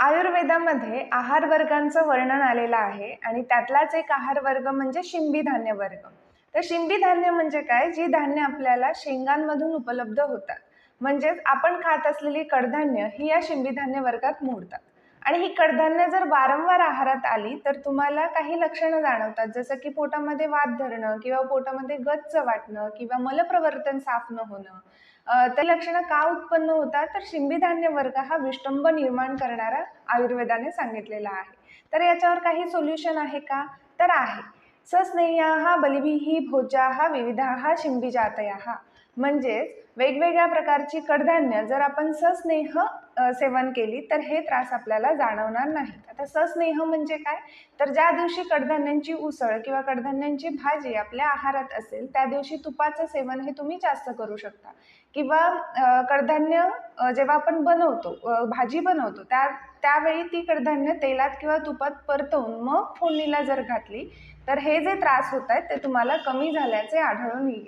आयुर्वेदामध्ये आहार वर्गांचं वर्णन आलेलं आहे आणि त्यातलाच एक आहार वर्ग म्हणजे शिंबी धान्य वर्ग. तर शिंबी धान्य म्हणजे काय? जी धान्य आपल्याला शेंगांमधून उपलब्ध होतात. म्हणजेच आपण खात असलेली कडधान्य ही या शिंबी धान्य वर्गात मोडतात. आणि ही कडधान्य जर वारंवार आहारात आली तर तुम्हाला काही लक्षणं जाणवतात. जसं की पोटामध्ये वात धरणं किंवा पोटामध्ये गच्च वाटणं किंवा मलप्रवर्तन साफ न होणं. तर ते लक्षणं का उत्पन्न होतात? तर शिंबीधान्य वर्ग हा विष्टंब निर्माण करणारा आयुर्वेदाने सांगितलेला आहे. तर याच्यावर काही सोल्युशन आहे का? तर आहे. सस्नेह्याः बलिभिः भोजाः विविधाः शिंबीजातयाः म्हणजेच वेगवेगळ्या प्रकारची कडधान्य जर आपण सस्नेह सेवन केली तर हे त्रास आपल्याला जाणवणार नाहीत. आता सस्नेह म्हणजे काय? तर ज्या दिवशी कडधान्यांची उसळ किंवा कडधान्यांची भाजी आपल्या आहारात असेल त्या दिवशी तुपाचं सेवन हे तुम्ही जास्त करू शकता. किंवा कडधान्य जेव्हा आपण बनवतो भाजी बनवतो त्या त्यावेळी ती कडधान्य तेलात किंवा तुपात परतवून मग फोडणीला जर घातली तर हे जे त्रास होत आहेत ते तुम्हाला कमी झाल्याचे आढळून येईल.